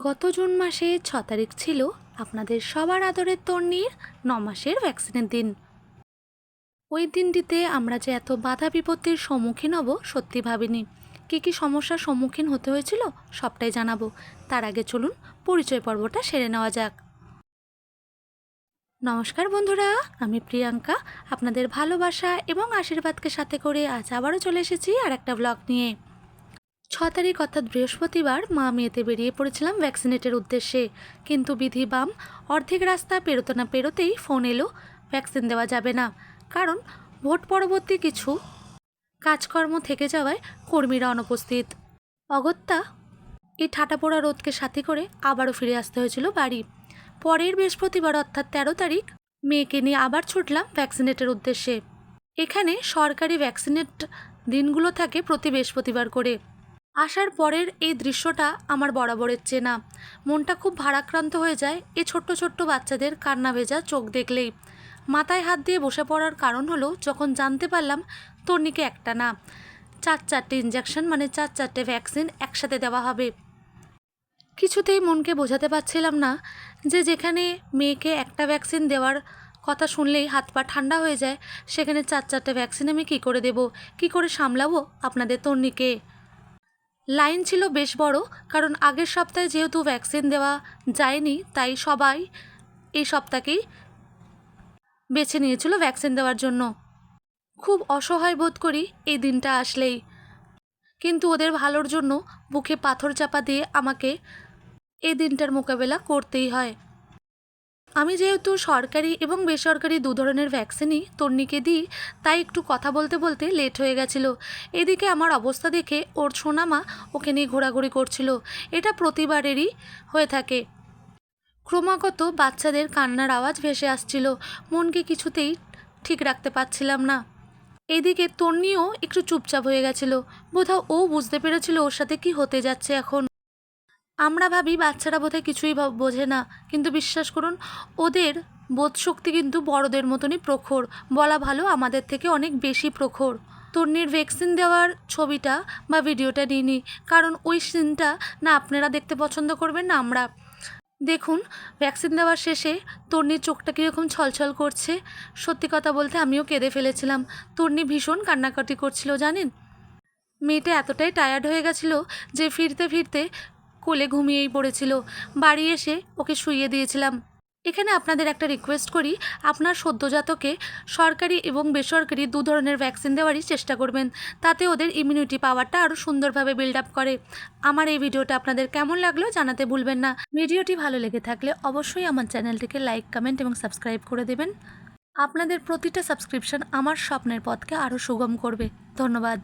গত জুন মাসে ছ তারিখ ছিল আপনাদের সবার আদরের তন্নির ন মাসের ভ্যাকসিনের দিন। ওই দিনটিতে আমরা যে এত বাধা বিপত্তির সম্মুখীন হব, সত্যি ভাবিনি। কী কী সমস্যার সম্মুখীন হতে হয়েছিল সবটাই জানাব। তার আগে চলুন পরিচয় পর্বটা সেরে নেওয়া যাক। নমস্কার বন্ধুরা, আমি প্রিয়াঙ্কা। আপনাদের ভালোবাসা এবং আশীর্বাদকে সাথে করে আজ আবারও চলে এসেছি আর একটা ব্লগ নিয়ে। ছ তারিখ অর্থাৎ বৃহস্পতিবার মা মেয়েতে বেরিয়ে পড়েছিলাম ভ্যাকসিনেটের উদ্দেশ্যে। কিন্তু বিধি বাম, অর্ধেক রাস্তা পেরোতে না পেরোতেই ফোন এলো ভ্যাকসিন দেওয়া যাবে না। কারণ ভোট পরবর্তী কিছু কাজকর্ম থেকে যাওয়ায় কর্মীরা অনুপস্থিত। অগত্যা এই ঠাটাপোড়া রোদকে সাথী করে আবারও ফিরে আসতে হয়েছিল বাড়ি। পরের বৃহস্পতিবার অর্থাৎ তেরো তারিখ মেয়েকে নিয়ে আবার ছুটলাম ভ্যাকসিনেটের উদ্দেশ্যে। এখানে সরকারি ভ্যাকসিনেট দিনগুলো থাকে প্রতি বৃহস্পতিবার করে। আসার পরের এই দৃশ্যটা আমার বরাবরের চেনা। মনটা খুব ভারাক্রান্ত হয়ে যায় এ ছোট্ট ছোট্ট বাচ্চাদের কান্না ভেজা চোখ দেখলেই। মাথায় হাত দিয়ে বসে পড়ার কারণ হলো যখন জানতে পারলাম তর্নিকে একটা না। চার চারটে ইঞ্জেকশন মানে চার চারটে ভ্যাকসিন একসাথে দেওয়া হবে। কিছুতেই মনকে বোঝাতে পারছিলাম না যে যেখানে মেয়েকে একটা ভ্যাকসিন দেওয়ার কথা শুনলেই হাত পা ঠান্ডা হয়ে যায়, সেখানে চার চারটে ভ্যাকসিন আমি কী করে দেব, কী করে সামলাবো আপনাদের তন্নিকে? লাইন ছিল বেশ বড়, কারণ আগের সপ্তাহে যেহেতু ভ্যাকসিন দেওয়া যায়নি, তাই সবাই এই সপ্তাহকেই বেছে নিয়েছিল ভ্যাকসিন দেওয়ার জন্য। খুব অসহায় বোধ করি এই দিনটা আসলেই। কিন্তু ওদের ভালোর জন্য বুকে পাথর চাপা দিয়ে আমাকে এই দিনটার মোকাবেলা করতেই হয়। আমি যেহেতু সরকারি এবং বেসরকারি দু ধরনের ভ্যাকসিনই তন্নিকে দিই, তাই একটু কথা বলতে বলতে লেট হয়ে গেছিল। এদিকে আমার অবস্থা দেখে ওর সোনামা ওকে নিয়ে ঘোরাঘুরি করছিল। এটা প্রতিবারেরই হয়ে থাকে। ক্রমাগত বাচ্চাদের কান্নার আওয়াজ ভেসে আসছিল। মনকে কিছুতেই ঠিক রাখতে পারছিলাম না। এদিকে তন্নিও একটু চুপচাপ হয়ে গেছিল। বোধহয় ও বুঝতে পেরেছিল ওর সাথে কি হতে যাচ্ছে এখন। আমরা ভাবি বাচ্চারা বোধহয় কিছুই বোঝে না। কিন্তু বিশ্বাস করুন, ওদের বোধশক্তি কিন্তু বড়দের মতনই প্রখর। বলা ভালো, আমাদের থেকে অনেক বেশি প্রখর। তন্নির ভ্যাকসিন দেওয়ার ছবিটা বা ভিডিওটা নিইনি কারণ ওই সিনটা না আপনারা দেখতে পছন্দ করবেন না আমরা। দেখুন ভ্যাকসিন দেওয়ার শেষে তন্নির চোখটা কীরকম ছলছল করছে। সত্যি কথা বলতে আমিও কেঁদে ফেলেছিলাম। তন্নি ভীষণ কান্নাকাটি করছিল, জানেন? মেয়েটা এতটাই টায়ার্ড হয়ে গেছিল যে ফিরতে ফিরতে কোলে ঘুমিয়েই পড়েছিল। বাড়ি এসে ওকে শুইয়ে দিয়েছিলাম। এখানে আপনাদের একটা রিকোয়েস্ট করি, আপনার সদ্যজাতকে সরকারি এবং বেসরকারি দু ধরনের ভ্যাকসিন দেওয়ারই চেষ্টা করবেন। তাতে ওদের ইমিউনিটি পাওয়ারটা আরও সুন্দরভাবে বিল্ড আপ করে। আমার এই ভিডিওটা আপনাদের কেমন লাগল জানাতে ভুলবেন না। ভিডিওটি ভালো লেগে থাকলে অবশ্যই আমার চ্যানেলটিকে লাইক কমেন্ট এবং সাবস্ক্রাইব করে দেবেন। আপনাদের প্রতিটা সাবস্ক্রিপশন আমার স্বপ্নের পথকে আরও সুগম করবে। ধন্যবাদ।